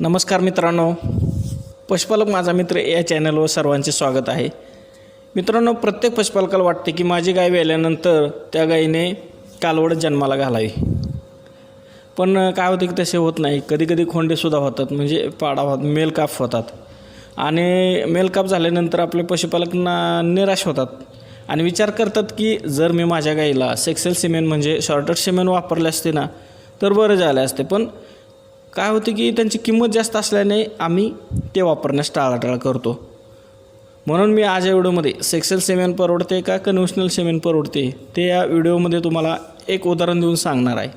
नमस्कार मित्रांनो. पशुपालक माझा मित्र या चॅनलवर सर्वांचे स्वागत आहे. मित्रांनो प्रत्येक पशुपालकाला वाटते की माझी गाय वेल्यानंतर त्या गायीने कालवड जन्माला घालावी. पण काय होते की तसे होत नाही. कधी कधी खोंडेसुद्धा होतात म्हणजे पाडा होत मेलकाप होतात. आणि मेलकाप झाल्यानंतर आपले पशुपालक ना निराश होतात. आणि विचार करतात की जर मी माझ्या गाईला सेक्सेल सिमेंट म्हणजे शॉर्टर सिमेंट वापरले असते ना तर बरं झाले असते. पण काय होते की त्यांची किंमत जास्त असल्याने आम्ही ते वापरण्यास टाळाटाळ करतो. म्हणून मी आज या व्हिडिओमध्ये सेक्सेल सेमेन परवडते का कन्व्हेन्शनल सेमेन परवडते ते या व्हिडिओमध्ये तुम्हाला एक उदाहरण देऊन सांगणार आहे.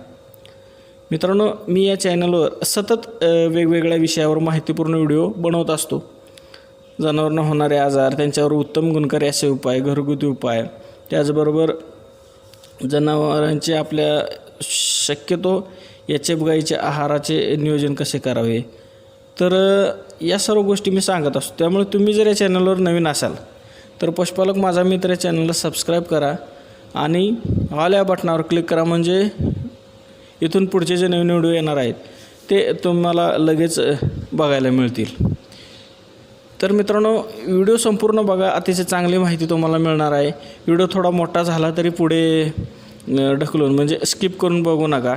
मित्रांनो मी या चॅनलवर सतत वेगवेगळ्या विषयावर माहितीपूर्ण व्हिडिओ बनवत असतो. जनावरांना होणारे आजार त्यांच्यावर उत्तम गुणकारी असे उपाय घरगुती उपाय त्याचबरोबर जनावरांचे आपल्या शक्यतो याचे गाईचे आहाराचे नियोजन कसे करावे? तर या सर्व गोष्टी मी सांगत असतो. त्यामुळे तुम्ही जर या चॅनलवर नवीन असाल तर पशुपालक माझा मित्र या चॅनलला सबस्क्राईब करा आणि ऑल या बटनावर क्लिक करा. म्हणजे इथून पुढचे जे नवीन व्हिडिओ येणार आहेत ते तुम्हाला लगेच बघायला मिळतील. तर मित्रांनो व्हिडिओ संपूर्ण बघा. अतिशय चांगली माहिती तुम्हाला मिळणार आहे. व्हिडिओ थोडा मोठा झाला तरी पुढे ढकलून म्हणजे स्किप करून बघू नका.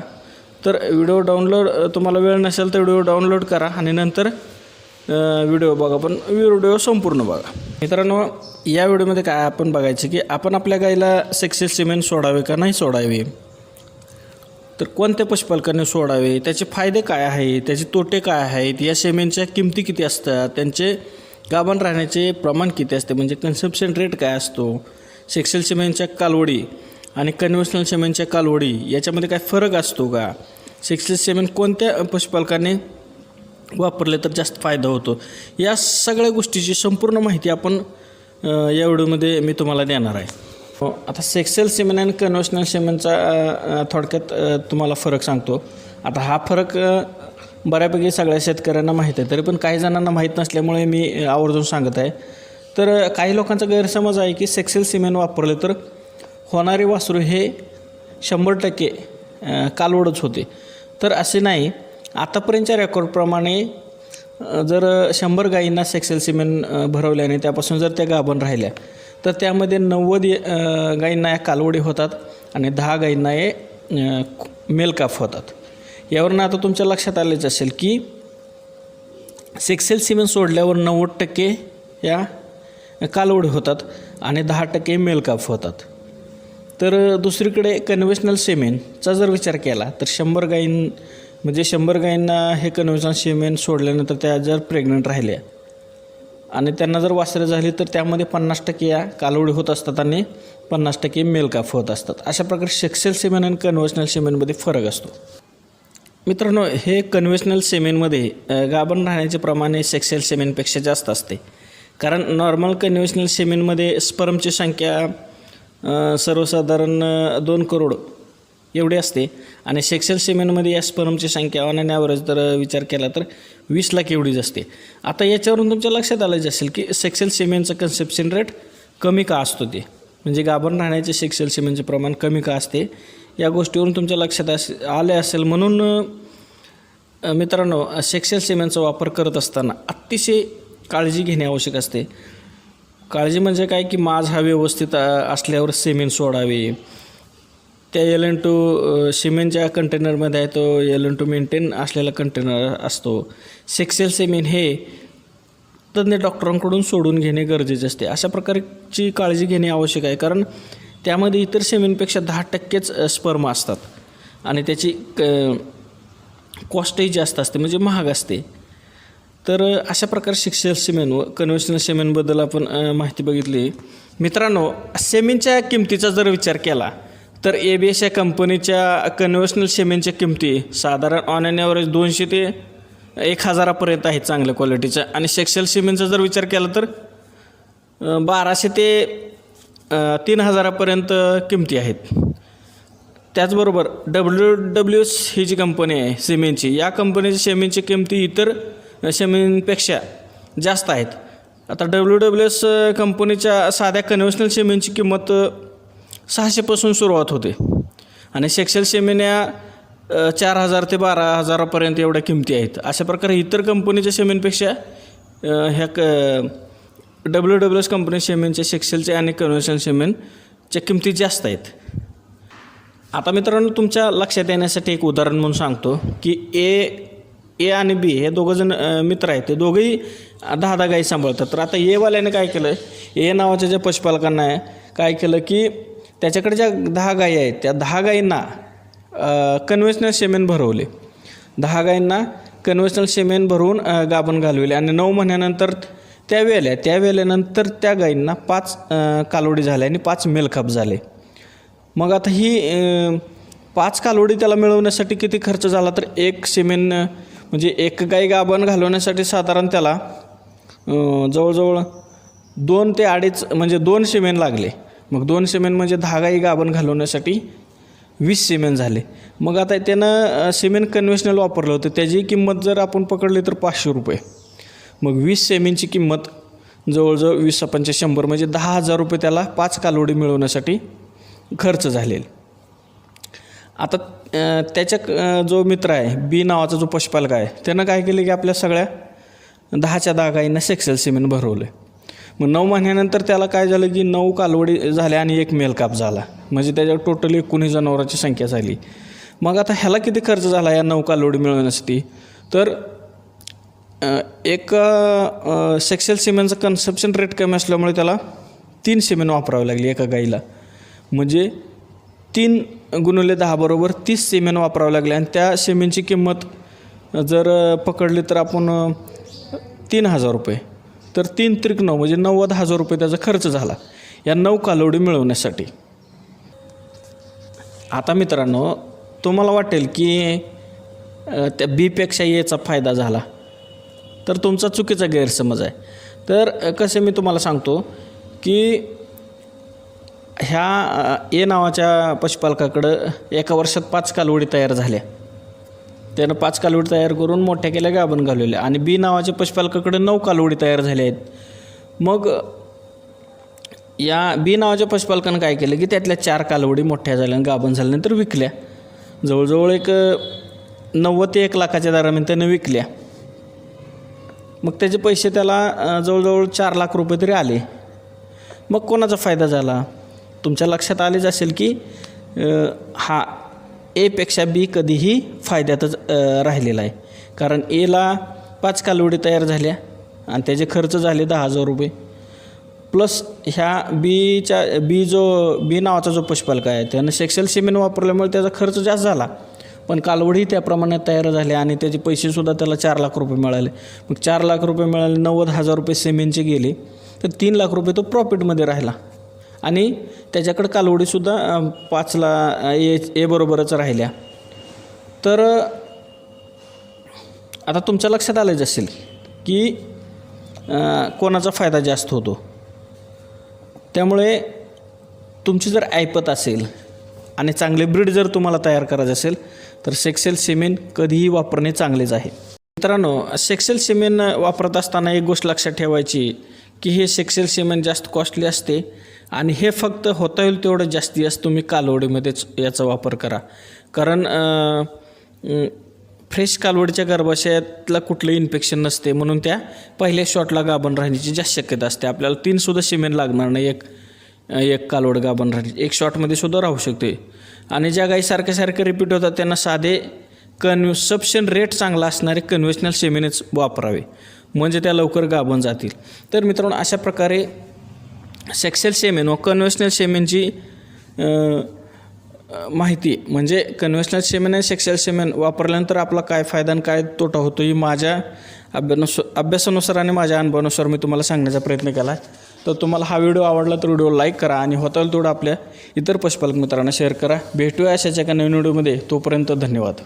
तर व्हिडिओ डाउनलोड तुम्हाला वेळ नसेल तर व्हिडिओ डाउनलोड करा आणि नंतर व्हिडिओ बघा. पण व्हिडिओ संपूर्ण बघा. मित्रांनो या व्हिडिओमध्ये काय आपण बघायचं की आपण आपल्या गाईला सेक्सेस सिमेंट सोडावे का नाही सोडावे? तर कोणत्या पशुपालकांनी सोडावे? त्याचे फायदे काय आहेत? त्याचे तोटे काय आहेत? या सिमेंटच्या किमती किती असतात? त्यांचे गाभण राहण्याचे प्रमाण किती असते? म्हणजे कन्झम्पशन रेट काय असतो? सेक्सेल सिमेंटच्या कालवडी आणि कन्व्हेशनल सिमेंटच्या कालवडी याच्यामध्ये काय फरक असतो का? सेक्सेल सिमेंट कोणत्या पशुपालकाने वापरले तर जास्त फायदा होतो? या सगळ्या गोष्टीची संपूर्ण माहिती आपण या व्हिडिओमध्ये मी तुम्हाला देणार आहे. हो, आता सेक्सेल सिमेंट आणि कन्व्हेशनल सिमेंटचा थोडक्यात तुम्हाला फरक सांगतो. आता हा फरक बऱ्यापैकी सगळ्या शेतकऱ्यांना माहीत आहे तरी पण काही जणांना माहीत नसल्यामुळे मी आवर्जून सांगत आहे. तर काही लोकांचा गैरसमज आहे की सेक्सेल सिमेंट वापरले तर होणारे वासरू हे शंभर टक्के कालवडच होते. तर असे नाही आतापर्यंतच्या रेकॉर्डप्रमाणे जर शंभर गायींना सेक्सेल सिमेंट भरवल्याने त्यापासून जर त्या गाभण राहिल्या तर त्यामध्ये नव्वद गायींना या कालवडी होतात आणि दहा गायींना हे मेलकाफ होतात. यावरून आता तुमच्या लक्षात आलेच असेल की सेक्सेल सिमेंट सोडल्यावर नव्वद टक्के या कालवडी होतात आणि दहा टक्के मेलकाफ होतात. तर दुसरीकडे कन्व्हेशनल सिमेंटचा जर विचार केला तर शंभर गायीं म्हणजे शंभर गायींना हे कन्व्हेशनल सिमेंट सोडल्यानंतर त्या जर प्रेग्नंट राहिल्या आणि त्यांना जर वासरे झाली तर त्यामध्ये पन्नास टक्के या कालवडी होत असतात आणि पन्नास टक्के मेलकाफ होत असतात. अशा प्रकारे सेक्सेल सिमेंट आणि कन्व्हेशनल सिमेंटमध्ये फरक असतो. मित्रांनो हे कन्व्हेशनल सिमेंटमध्ये गाभण राहण्याचे प्रमाण हे सेक्सेल सिमेंटपेक्षा जास्त असते. कारण नॉर्मल कन्व्हेशनल सिमेंटमध्ये स्पर्मची संख्या सर्वसाधारण दोन करोड एवढी असते. आणि सेक्सेल सिमेंटमध्ये या स्पर्मची संख्या ऑन अँड ॲव्हरेज जर विचार केला तर वीस लाख एवढीच असते. आता याच्यावरून तुमच्या लक्षात आलंच असेल की सेक्सेल सिमेंटचं कन्सेप्शन रेट कमी का असतो ते? म्हणजे गाभण राहण्याचे सेक्सेल सिमेंटचे प्रमाण कमी का असते? या गोष्टीवरून तुमच्या लक्षात अस आले असेल म्हणून मित्रांनो सेक्सेल सिमेंटचा वापर करत असताना अतिशय काळजी घेणे आवश्यक असते. काळजी म्हणजे काय की माज हा व्यवस्थित असल्यावर सिमेंट सोडावे. त्या एल एन टू सिमेंटच्या कंटेनरमध्ये आहे तो एल एन टू मेंटेन असलेला कंटेनर असतो. सेक्सेल सिमेंट हे तज्ज्ञ डॉक्टरांकडून सोडून घेणे गरजेचे असते. अशा प्रकारची काळजी घेणे आवश्यक आहे. कारण त्यामध्ये इतर सिमेंटपेक्षा दहा टक्केच स्पर्म असतात. आणि त्याची क कॉस्टही जास्त असते. म्हणजे महाग असते. तर अशा प्रकारे शिक्षण सिमेंट व कन्व्हेशनल सिमेंटबद्दल आपण माहिती बघितली. मित्रांनो सिमेंटच्या किमतीचा जर विचार केला तर ए बी एस या कंपनीच्या कन्व्हेशनल सिमेंटच्या किमती साधारण ऑन अँड ॲव्हरेज दोनशे ते एक हजारापर्यंत आहेत चांगल्या क्वालिटीच्या आणि सेक्शल सिमेंटचा जर विचार केला तर बाराशे ते तीन हजारापर्यंत किमती आहेत. त्याचबरोबर डब्ल्यू डब्ल्यू एस ही जी कंपनी आहे सिमेंटची या कंपनीची सिमेंटची किमती इतर सिमेंटपेक्षा जास्त आहेत. आता डब्ल्यू डब्ल्यू एस कंपनीच्या साध्या कन्व्हेशनल शेमींची किंमत सहाशेपासून सुरुवात होते. आणि सेक्शल शेमिन्या चार हजार ते बारा हजारापर्यंत एवढ्या किमती आहेत. अशा प्रकारे इतर कंपनीच्या शेमींपेक्षा ह्या क डब्ल्यू डब्ल्यू एस कंपनी शेमेनच्या सेक्सेलचे आणि कन्व्हेन्शनल शेमेनच्या किमती जास्त आहेत. आता मित्रांनो तुमच्या लक्षात येण्यासाठी एक उदाहरण म्हणून सांगतो की ए ए आणि बी हे दोघंजण मित्र आहेत. ते दोघंही दहा दहा गाई सांभाळतात. तर आता एवाल्याने काय केलं ए नावाच्या ज्या पशुपालकांना आहे काय केलं की त्याच्याकडे ज्या दहा गायी आहेत त्या दहा गायींना कन्व्हेन्शनल शेमेन भरवले. दहा गायींना कन्व्हेन्शनल शेमेन भरवून गाभण घालविले. आणि नऊ महिन्यानंतर त्या वेल्या त्या वेल्यानंतर त्या गायींना पाच कालोडी झाल्या आणि पाच मेलखाप झाले. मग आता ही पाच कालोडी त्याला मिळवण्यासाठी किती खर्च झाला? तर एक सिमेंट म्हणजे एक गाई गाभण घालवण्यासाठी साधारण त्याला जवळजवळ दोन ते अडीच म्हणजे दोन सिमेंट लागले. मग दोन सिमेंट म्हणजे दहा गाई गाभण घालवण्यासाठी वीस सिमेंट झाले. मग आता त्यानं सिमेंट कन्व्हेन्शनल वापरलं होतं. त्याची किंमत जर आपण पकडली तर पाचशे रुपये. मग वीस सेमेंटची किंमत जवळजवळ वीस पंचे शंभर म्हणजे दहा हजार रुपये त्याला पाच कालोडी मिळवण्यासाठी खर्च झालेल. आता त्याच्या जो मित्र आहे बी नावाचा जो पशुपालक आहे त्यानं काय केलं की आपल्या सगळ्या दहाच्या दहा गाईंना सेक्सेल सिमेंट भरवलं मग नऊ महिन्यानंतर त्याला काय झालं की नऊ कालवडी झाल्या आणि एक मेलकाप झाला. म्हणजे त्याच्यावर टोटली एकोणीस जनावरांची संख्या झाली. मग आता ह्याला किती खर्च झाला या नऊ कालवडी मिळवण्यासाठी? तर एक सेक्सेल सिमेंटचं कन्सप्शन रेट कमी असल्यामुळे त्याला तीन सिमेंट वापरावी लागली एका गाईला. म्हणजे तीन गुणिले दहा बरोबर तीस सिमेंट वापरावं लागले. आणि त्या सिमेंटची किंमत जर पकडली तर आपण तीन हजार रुपये. तर तीन त्रिक नऊ म्हणजे नव्वद हजार रुपये त्याचा खर्च झाला. या नऊ कालोडी मिळवण्यासाठी. आता मित्रांनो तुम्हाला वाटेल की त्या बीपेक्षा एचा फायदा झाला. तर तुमचा चुकीचा गैरसमज आहे. तर कसे मी तुम्हाला सांगतो की ह्या ए नावाच्या पशुपालकाकडं एका वर्षात पाच कालवडी तयार झाल्या. त्यानं पाच कालवडी तयार करून मोठ्या केल्या गाभण घालवल्या आणि बी नावाच्या पशुपालकाकडे नऊ कालवडी तयार झाल्या आहेत. मग या बी नावाच्या पशुपालकानं काय केलं की त्यातल्या चार कालवडी मोठ्या झाल्या आणि गाभण झाल्यानंतर विकल्या. जवळजवळ एक नव्वद ते एक लाखाच्या दरम्यान त्यानं विकल्या. मग त्याचे पैसे त्याला जवळजवळ चार लाख रुपये तरी आले. मग कोणाचा फायदा झाला? तुमच्या लक्षात आलेच असेल की हा एपेक्षा बी कधीही फायद्यातच राहिलेला आहे. कारण एला पाच कालवडी तयार झाल्या आणि त्याचे खर्च झाले दहा हजार रुपये. प्लस ह्या बीच्या बी जो बी नावाचा जो पशुपालक आहे त्यानं सेक्शल सिमेंट वापरल्यामुळे त्याचा खर्च जास्त झाला. पण कालवडी त्या प्रमाणात तयार झाले आणि त्याचे पैसेसुद्धा त्याला चार लाख रुपये मिळाले. मग चार लाख रुपये मिळाले नव्वद हजार रुपये सिमेंटचे गेले. तर तीन लाख रुपये तो प्रॉफिटमध्ये राहिला. आणि त्याच्याकडं कालवडीसुद्धा पाचला ए ए बरोबरच राहिल्या. तर आता तुमच्या लक्षात आलंच असेल की कोणाचा फायदा जास्त होतो. त्यामुळे तुमची जर ऐपत असेल आणि चांगले ब्रीड जर तुम्हाला तयार करायचं असेल तर सेक्सेल सिमेंट कधीही वापरणे चांगलेच आहे. मित्रांनो सेक्सेल सिमेंट वापरत असताना एक गोष्ट लक्षात ठेवायची की हे सेक्सेल सिमेंट जास्त कॉस्टली असते. आणि हे फक्त होता येईल तेवढं जास्तीत जास्त तुम्ही कालवडीमध्येच याचा वापर करा. कारण फ्रेश कालवडीच्या गर्भाशयातला कुठलंही इन्फेक्शन नसते म्हणून त्या पहिल्या शॉटला गाभण राहण्याची जास्त शक्यता असते. आपल्याला तीनसुद्धा सिमेंट लागणार नाही एक एक कालवड गाभण राहण्याची. एक शॉटमध्ये सुद्धा राहू शकते. आणि ज्या गाई सारख्या सारखे रिपीट होतात त्यांना साधे कन्व्हसप्शन रेट चांगला असणारे कन्व्हेशनल सेमेनेच वापरावे. म्हणजे त्या लवकर गाभण जातील. तर मित्रांनो अशा प्रकारे सेक्सेल सेमेन व कन्व्हेशनल सेमेनची माहिती म्हणजे कन्व्हेशनल सेमेन आणि सेक्शुअल सेमेन वापरल्यानंतर आपला काय फायदा आणि काय तोटा होतो ही माझ्या अभ्यानुस अभ्यासानुसार आणि माझ्या अनुभवानुसार मी तुम्हाला सांगण्याचा प्रयत्न केला आहे तर तुम्हाला हा व्हिडिओ आवडला तर व्हिडिओ लाईक करा आणि होताल तेवढं आपल्या इतर पशुपालक मित्रांना शेअर करा. भेटूया अशाच एका नवीन व्हिडिओमध्ये. तोपर्यंत धन्यवाद.